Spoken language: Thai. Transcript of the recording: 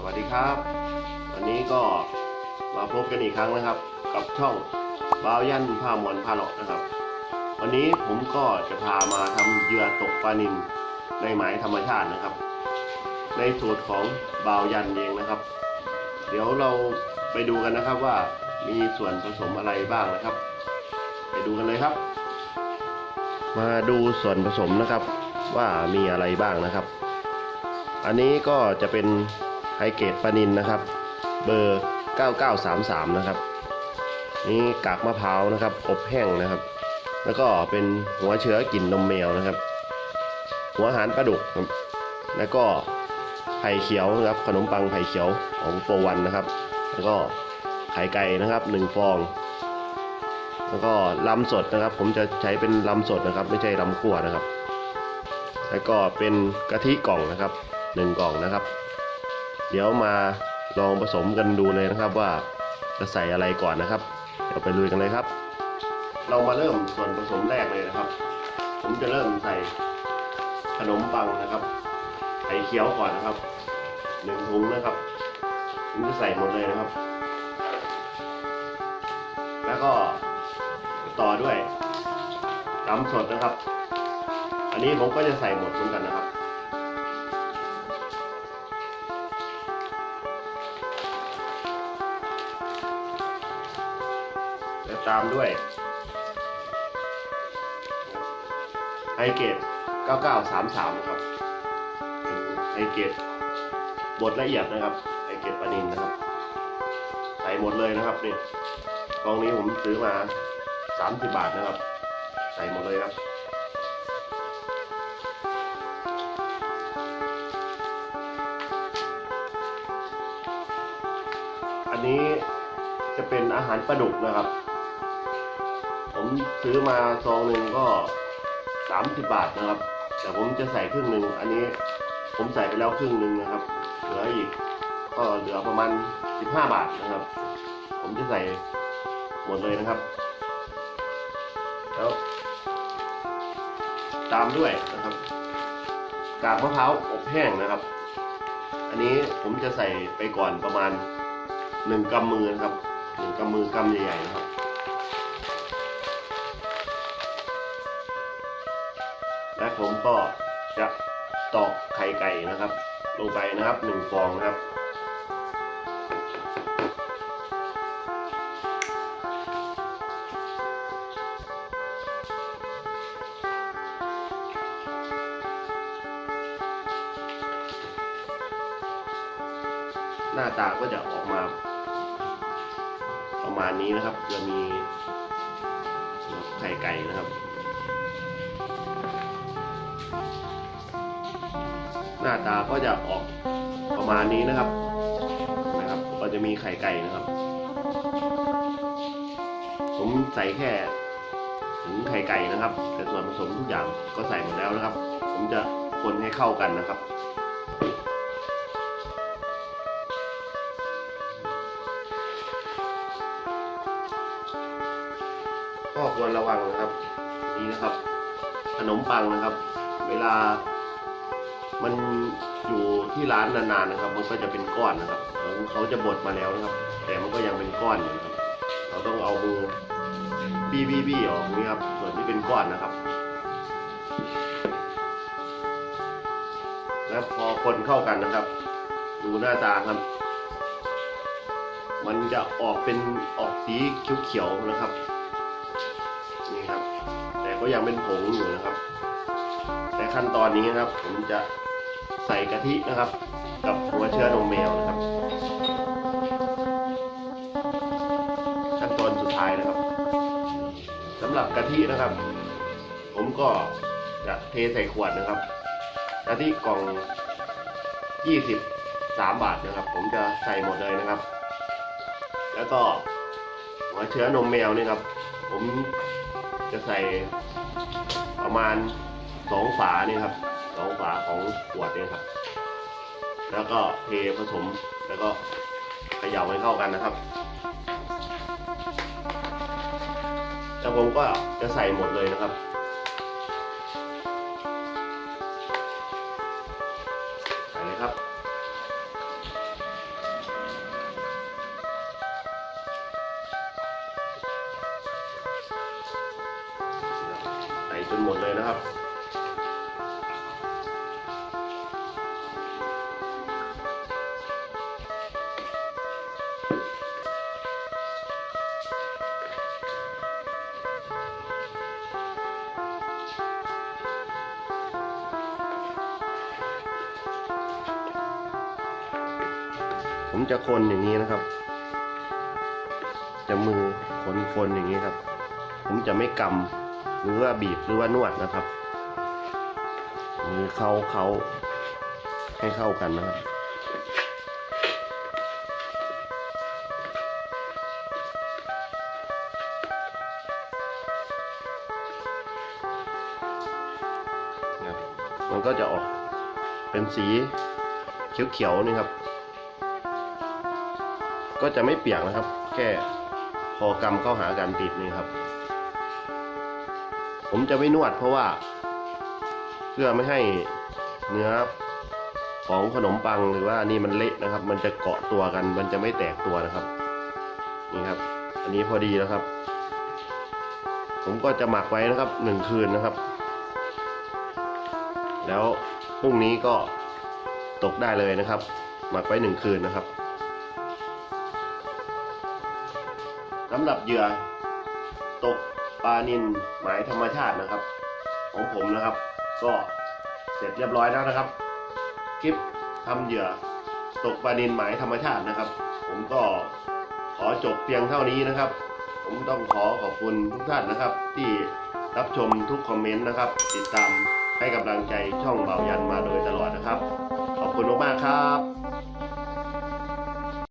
สวัสดีครับ วันนี้ก็มาพบกันอีกครั้งนะครับ กับช่องบ้าวยันผ้ามวนผ้าหลอกนะครับ วันนี้ผมก็จะพามาทำเหยื่อตกปลานิลในหมายธรรมชาตินะครับ ในสูตรของบ่าวยันเองนะครับ เดี๋ยวเราไปดูกันนะครับว่ามีส่วนผสมอะไรบ้างนะครับ ไปดูกันเลยครับ มาดูส่วนผสมนะครับว่ามีอะไรบ้างนะครับ อันนี้ก็จะเป็น ไฮเกรดปานินนะครับ เบอร์ 9933 นะครับ นี่กากมะพร้าวนะครับ อบแห้งนะครับ แล้วก็เป็นหัวเชื้อกลิ่นนมแมวนะครับ หัวหารปลาดุกครับแล้วก็ไผ่เขียวนะครับ ขนมปังไผ่เขียวของโปรวันนะครับ แล้วก็ไข่ไก่นะครับหนึ่งฟอง แล้วก็ลำสดนะครับ ผมจะใช้เป็นลำสดนะครับ ไม่ใช่ลำขั่วนะครับ แล้วก็เป็นกะทิกล่องนะครับหนึ่งกล่องนะครับ เดี๋ยวมาลองผสมกันดูเลยนะครับว่าจะใส่อะไรก่อนนะครับ เดี๋ยวไปลุยกันเลยครับ เรามาเริ่มส่วนผสมแรกเลยนะครับ ผมจะเริ่มใส่ขนมปังนะครับไข่เขียวก่อนนะครับหนึ่งถุงนะครับผมจะใส่หมดเลยนะครับ แล้วก็ต่อด้วยน้ำสดนะครับ อันนี้ผมก็จะใส่หมดเหมือนกันนะครับ แล้วตามด้วยไฮเกต9933นะครับไฮเกตบดละเอียดนะครับไฮเกตปานินนะครับ ใส่หมดเลยนะครับนี่กล่องนี้ผมซื้อมา 30 บาทนะครับ ใส่หมดเลยครับอันนี้จะเป็นอาหารปลาดุกนะครับ ผมซื้อมาซองหนึ่งก็30บาทนะครับ แต่ผมจะใส่ครึ่งหนึ่งอันนี้ผมใส่ไปแล้วครึ่งหนึ่งนะครับ เหลืออีกก็เหลือประมาณ15บาทนะครับ ผมจะใส่หมดเลยนะครับ แล้วตามด้วยนะครับ กากมะพร้าวอบแห้งนะครับ อันนี้ผมจะใส่ไปก่อนประมาณหนึ่งกำมือนะครับหนึ่งกำมือกำใหญ่ๆนะครับ และผมก็จะตอกไข่ไก่นะครับ ลงไปนะครับหนึ่งฟองนะครับหน้าตาก็จะออกมาประมาณนี้นะครับ จะมีไข่ไก่นะครับ น้าตาก็จะออกประมาณนี้นะครับนะครับก็จะมีไข่ไก่นะครับ ผมใส่แค่ถึงไข่ไก่นะครับ แต่ส่วนผสมทุกอย่างก็ใส่หมดแล้วนะครับ ผมจะคนให้เข้ากันนะครับก็ควรระวังนะครับ นี่นะครับ ขนมปังนะครับ เวลา มันอยู่ที่ร้านนานๆนะครับ มันก็จะเป็นก้อนนะครับเขาจะบดมาแล้วนะครับ แต่มันก็ยังเป็นก้อนอยู่ครับ เราต้องเอามือบี้บี้บี้ออกนี่ครับ ส่วนที่เป็นก้อนนะครับ แล้วพอคนเข้ากันนะครับ ดูหน้าตาครับ มันจะออกเป็นออกสีเขียวๆนะครับ นี่ครับ แต่ก็ยังเป็นผงอยู่นะครับ แต่ขั้นตอนนี้นะครับ ผมจะ ใส่กะทินะครับ กับหัวเชื้อนมแมวนะครับ ขั้นตอนสุดท้ายนะครับสำหรับกะทินะครับ ผมก็จะเทใส่ขวดนะครับกะทิกล่อง23 บาทนะครับ ผมจะใส่หมดเลยนะครับ แล้วก็หัวเชื้อนมแมวนี่ครับ ผมจะใส่ประมาณสองฝานี่ครับ สองฝาของขวดเนี่ยครับ แล้วก็เทผสมแล้วก็เขย่าให้เข้ากันนะครับแต่ผมก็จะใส่หมดเลยนะครับใส่เลยครับใส่จนหมดเลยนะครับ ผมจะคนอย่างนี้นะครับ จะมือคนคนอย่างนี้ครับ ผมจะไม่กำหรือว่าบีบหรือว่านวดนะครับ มือเขาเขาให้เข้ากันนะครับนะครับมันก็จะออกเป็นสีเขียวๆนี่ครับ ก็จะไม่เปียกนะครับ แค่พอกำเข้าหากันติดนี่ครับ ผมจะไม่นวดเพราะว่า เพื่อไม่ให้เนื้อของขนมปังหรือว่านี่มันเละนะครับ มันจะเกาะตัวกัน มันจะไม่แตกตัวนะครับ นี่ครับ อันนี้พอดีแล้วครับ ผมก็จะหมักไว้นะครับหนึ่งคืนนะครับ แล้วพรุ่งนี้ก็ตกได้เลยนะครับ หมักไว้หนึ่งคืนนะครับำหรับเหยื่อตกปลานินหมายธรรมชาตินะครับ ของผมนะครับ ก็เสร็จเรียบร้อยแล้วนะครับ คลิปทำเหยื่อตกปลานินหมายธรรมชาตินะครับ ผมก็ขอจบเพียงเท่านี้นะครับ ผมต้องขอขอบคุณทุกท่านนะครับ ที่รับชมทุกคอมเมนต์นะครับ ติดตามให้กำลังใจช่องเบายันมาโดยตลอดนะครับ ขอบคุณมากๆครับ